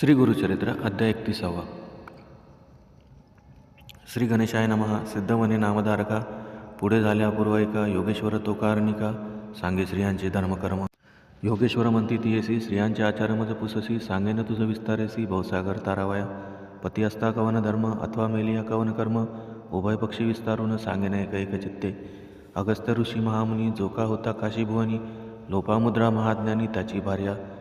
श्री गुरुचरित्र अध्याय एकतीसावा. श्री गणेशाय नमहा सिद्धवने नामधारका. पुढे झाल्या पूर्व योगेश्वर तोकारणिका. सांगे स्त्रियांचे धर्मकर्म. योगेश्वर म्हणती ती येसी स्त्रियांचे आचारमज पुससी. सांगेन तुझ विस्तारेसी. भवसागर तारावया. पती असता कवन धर्म अथवा मेलिया कवन कर्म. उभय पक्षी विस्तारून सांगेन एक एक चित्ते. अगस्त्य ऋषी महामुनी जोका होता काशीभुवनी. लोपामुद्रा महाज्ञानी त्याची भार्या.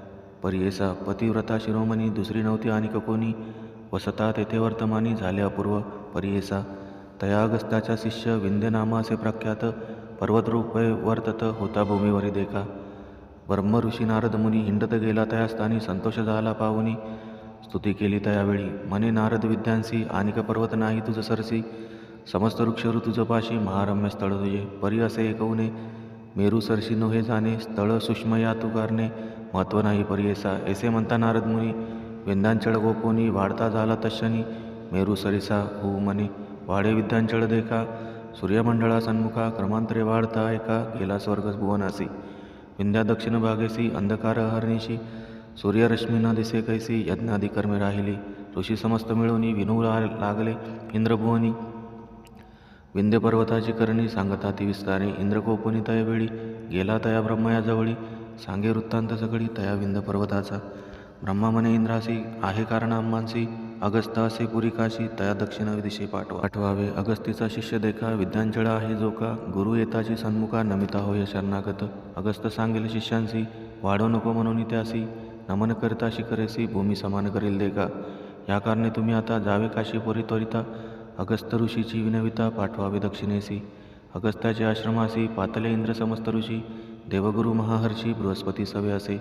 परियेसा पतिव्रता शिरोमणी दुसरी नव्हती आणि कोणी? वसता तेथे वर्तमानी झाले अपूर्व परियेसा तया शिष्य विंध्यनामा असे प्रख्यात पर्वतरूपे वर्तत होता भूमीवरी देखा. ब्रह्मऋषी नारद मुनी हिंडत गेला तया स्थानी संतोष झाला पाहुनी स्तुती केली तयावेळी मने नारद विद्यांसी आणिक पर्वत नाही तुझ सरसी. समस्त वृक्ष तुझं पाशी महारम्य स्थळ तुझे. परी असे एकवणे मेरू सरशी नोहे जाणे. स्थळ सूक्ष्म या तू महत्त्व नाही परियेसा ऐसे म्हणता नारद मुनी विंध्यांचळ गोपोनी वाढता झाला तशनी मेरू सरिसा होऊ मने वाडे विद्यांचळ देखा सूर्यमंडळा सन्मुखा क्रमांतरे वाढता एका गेला स्वर्ग भुवनासी विंध्या दक्षिण भागेसी अंधकार हरणीशी सूर्यरश्मीना दिसे कैसी यज्ञादी कर्मे राहिली ऋषी समस्त मिळवणी विनू लागले इंद्रभुवनी विंध्य पर्वताची करणी सांगता ती विस्तारे इंद्रकोपुनी तयावेळी गेला तया ब्रह्मयाजवळी सांगे वृत्तांत सगळी तया विंद पर्वताचा. ब्रह्मा म्हणे इंद्रासी आहे कारण अम्मांसी अगस्ता असे पुरिकाशी तया दक्षिण दिशे पाठवा. पाठवावे अगस्तीचा शिष्य देखा विद्यांजळा आहे जो का गुरु येताची सन्मुखा नमिता होय शरणागत. अगस्त सांगेल शिष्यांसी वाढो नको म्हणून त्यासी नमन करता शिखरेसी भूमी समान करेल देखा. या कारणे तुम्ही आता जावे काशी परी त्वरिता अगस्त ऋषीची विनविता पाठवावे दक्षिणेसी. अगस्त्याचे आश्रमासी पातले इंद्र समस्त ऋषी देवगुरु महाहर्षी बृहस्पती सवे असे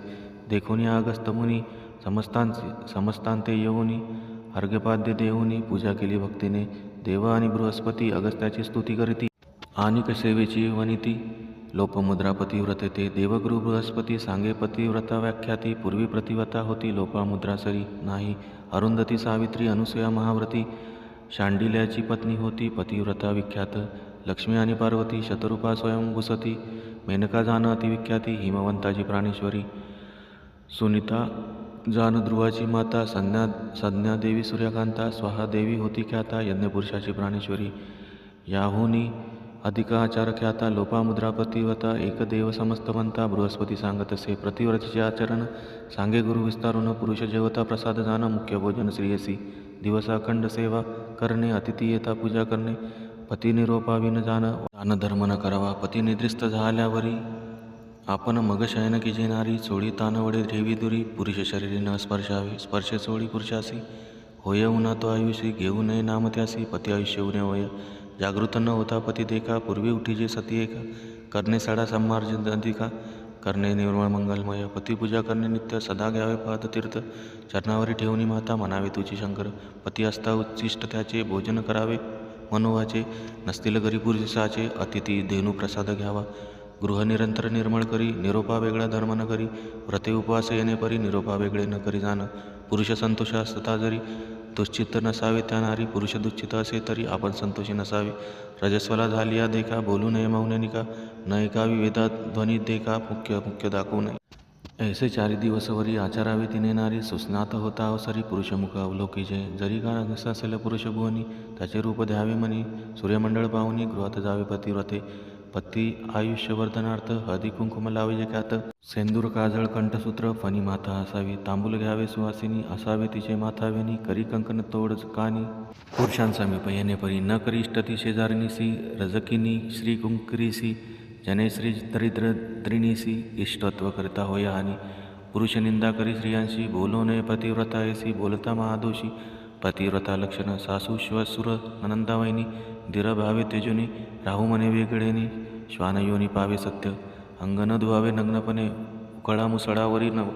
देखोनी या समस्तांचे समस्तांते येऊनी अर्घ्यपाद्य देऊनी पूजा केली भक्तीने देव आणि बृहस्पती अगस्त्याची स्तुती करीती. आणि सेवेची वनिती लोपमुद्रापती व्रते ते देवगुरु बृहस्पती सांगे पतिव्रता व्याख्याती पूर्वी प्रतिव्रता होती लोपामुद्रा सरी नाही अरुंधती सावित्री अनुसया महाव्रती शांडिल्याची पत्नी होती पतिव्रता विख्यात लक्ष्मी आणि पार्वती शतरूपा स्वयंभूसती मेनका जान अतिविख्याती हिमवंताची प्राणेश्वरी. सुनीता जान ध्रुवाची माता संज्ञा संज्ञा देवी सूर्यकांता स्वाहा देवी होती ख्याता यज्ञपुरुषाची प्राणेश्वरी. याहुनी अधिक आचार ख्याता लोपामुद्रा प्रतिवता एकदेव समस्तवंता बृहस्पती सांगत असे. प्रतिव्रतीचे आचरण सांगे गुरु विस्तारून पुरुष जेवता प्रसाद जाणं मुख्य भोजन श्रीयसी. दिवस अखंड सेवा करणे अतिथी येता पूजा करणे. पती निरोपाविन जाण दानधर्म न करावा. पती निद्रिस्त झाल्यावरी आपण मग शयन की जेणारी चोळी तानवडे ठेवी दुरी पुरुष शरीरी न स्पर्शावे. स्पर्श चोळी पुरुषासी होय उन्हा तो आयुषी घेऊ नये नाम त्यासी. पती आयुष्य उणे होय. जागृत न होता पती देखा पूर्वी उठीजे सती एका. करणे साडा संमार्जन अधिका. करणे निर्मळ मंगलमय. पतिपूजा करणे नित्य सदा घ्यावे पाद तीर्थ. चरणावरी ठेवणी माता म्हणावे तुझी शंकर. पती असता उच्चिष्ट त्याचे भोजन करावे. मनोवाचे नसतील घरी पुरुषाचे अतिथी धेनू प्रसाद घ्यावा. गृह निरंतर निर्मळ करी निरोपा वेगळा धर्म न करी व्रते उपवास येणे परी निरोपा वेगळे न करी जाणं. पुरुष संतोष असता जरी दुश्चित्त नसावे त्या नारी पुरुष दुश्चित असे तरी आपण संतोषी नसावे. रजस्वला झाली या देखा बोलू नये मौननिका न एका विवेदात ध्वनी देखा मुख्य मुख्य दाखवू नये. ऐसे चारी दिवसवरी आचारावे तिने नारी सुस्नात होता अवसरी पुरुषमुख अवलोकीचे जरी का असेल पुरुष भुवनी त्याचे रूप द्यावे म्हणी सूर्यमंडळ पाहुनी गृहात जावे पतिव्रते पती आयुष्यवर्धनार्थ हळदी कुंकुम लावे ख्यात. सेंदूर काजळ कंठसूत्र फणी माथा असावी तांबूल घ्यावे सुवासिनी असावे तिचे माथावेनी करी कंकण तोड कानी. पुरुषांसमीप येणे परी न करी इष्टती शेजारणीसी रजकिनी श्री ज्याने जने श्री दरिद्र द्रिणीसी इष्टत्व करता होय आणि पुरुष निंदा करी स्त्रियांशी बोलो नये पतिव्रता येसी बोलता महादोषी। पतिव्रता लक्षण सासू श्वसुर ननंदावैनी धीर भावे तेजुनी राहू मने वेगळेनी श्वानयोनी पावे सत्य। अंग न धुवावे नग्नपणे उकळा मुसळावरी न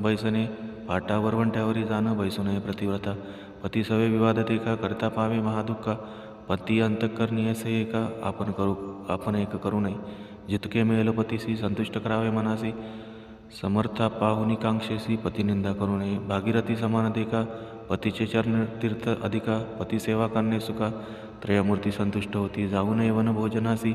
बैसने पाटा वरवंट्यावरी जाणं बैसू नये प्रतिव्रता। पती सवे विवाद एका करता पावे महादुःखा। पती अंतकरणी असे एका आपण करू आपण एक करू नये। जितके मिळेल पतीसी संतुष्ट करावे मनासी समर्था पाहुनी कांक्षेसी पतिनिंदा करू नये. भागीरथी समान अधिका पतीचे चरण तीर्थ अधिका पती सेवा करणे सुखा. त्रयमूर्ती संतुष्ट होती. जाऊ नये वनभोजनासी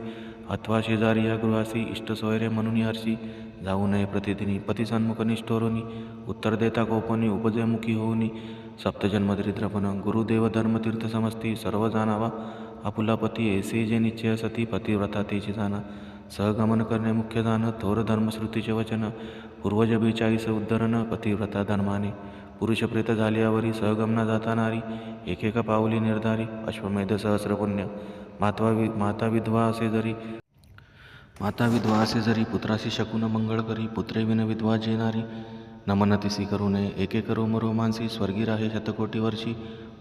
अथवा शेजारी या गृहासी इष्ट सोयरे म्हणून यारशी जाऊ नये प्रतिदिनी पतिसन्मुख निष्ठोरोनी. उत्तर देता कोपनी उपजयमुखी होऊनी. सप्तजन्म दरिद्रपण गुरुदेव धर्मतीर्थ समस्ती सर्व जाणावा. आपुला पती ऐसे जे निश्चय सती पतिव्रता तेची जाणा सहगमन करणे मुख्य दान थोर धर्मश्रुतीचे वचन पूर्वज उद्धरण पतिव्रता धर्माने. पुरुषप्रेत झाल्यावरी सहगमना जाता नारी एकेक पाऊली निर्धारी अश्वमेध सहस्रपुण्य. मातवा वि माता विधवा असे जरी माता विधवा असे जरी पुत्राशी शकून मंगळ करी पुत्रे विन विधवा जेणारी नमन तिसी करू नये एके करो मरो मानसी स्वर्गी राहे शतकोटी वर्षी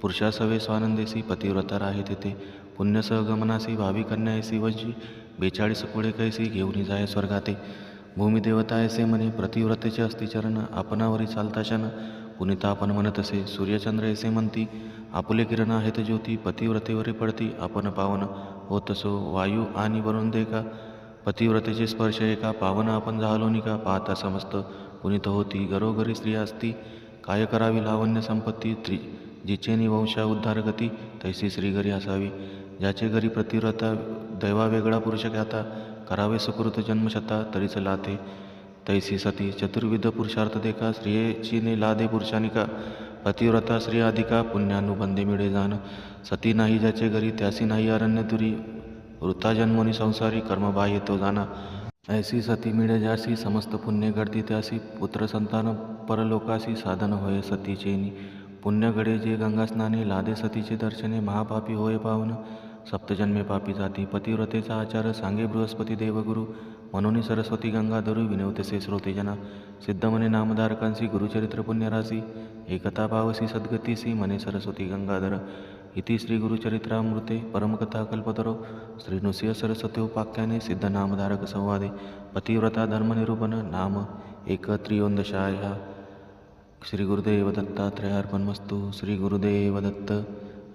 पुरुषासवे स्वानंदेसी पतिव्रता राहे तेथे. पुण्य सहगमनासी भावी कन्यायसी वंशी बेचाळीस पुढे कैसी घेऊन जाय स्वर्गाते. भूमिदेवता ऐसे म्हणे प्रतिव्रतेचे अस्तिचरण आपणावरी चालताशन पुनिता आपण म्हणत असे सूर्यचंद्र ऐसे म्हणती आपुले किरण आहेत ज्योती पतिव्रतेवरी पडती आपण पावन होत असो वायू आणि वरुण दे का पतिव्रतेचे स्पर्श एका पावन आपण झालो निका पाहता समस्त पुनित होती घरोघरी स्त्री असती काय करावी लावण्य संपत्ती त्रि जिचेनी वंशा उद्धार गती तैसी श्रीघरी असावी. ज्याचे घरी प्रतिव्रता दैवा वेगळा पुरुष घ्याता करावे सुकृत जन्मशता तरीच लाते तैसी सती चतुर्विध पुरुषार्थ देखा स्त्रियेची ने लादे पुरुषानिका पतिव्रता स्त्री अधिका पुण्यानुबंधे मिळे जाण सती नाही ज्याचे घरी त्यासी नाही अरण्य तुरी वृत्ता जन्मोनी संसारी कर्मबाह्य तो जाणा ऐसी सती मिळे ज्यासी समस्त पुण्य घडती त्यासी पुत्र संतान परलोकासी साधन होय सतीचेनी. पुण्य घडे जे गंगास्नाने लादे सतीचे दर्शने महापापी होय पावन. सप्तजन्मे पापी जाती पतिव्रतेचा आचार सांगे बृहस्पती देवगुरु मनोनी सरस्वती गंगाधरू विनवतेसे श्रोतेजना सिद्धमने नामधारकांसी गुरुचरित्र पुण्यरासी एकता पावसी सद्गतीसी मने सरस्वती गंगाधर इति श्री गुरुचरित्रामृते परमकथा कल्पतरो सरस्वती उपाख्याने सिद्ध नामधारक संवादे पतिव्रता धर्मनिरूपण नाम एक त्रियोदशाया श्री गुरुदेव दत्तात्रयार्पणमस्तु श्री गुरुदेव दत्त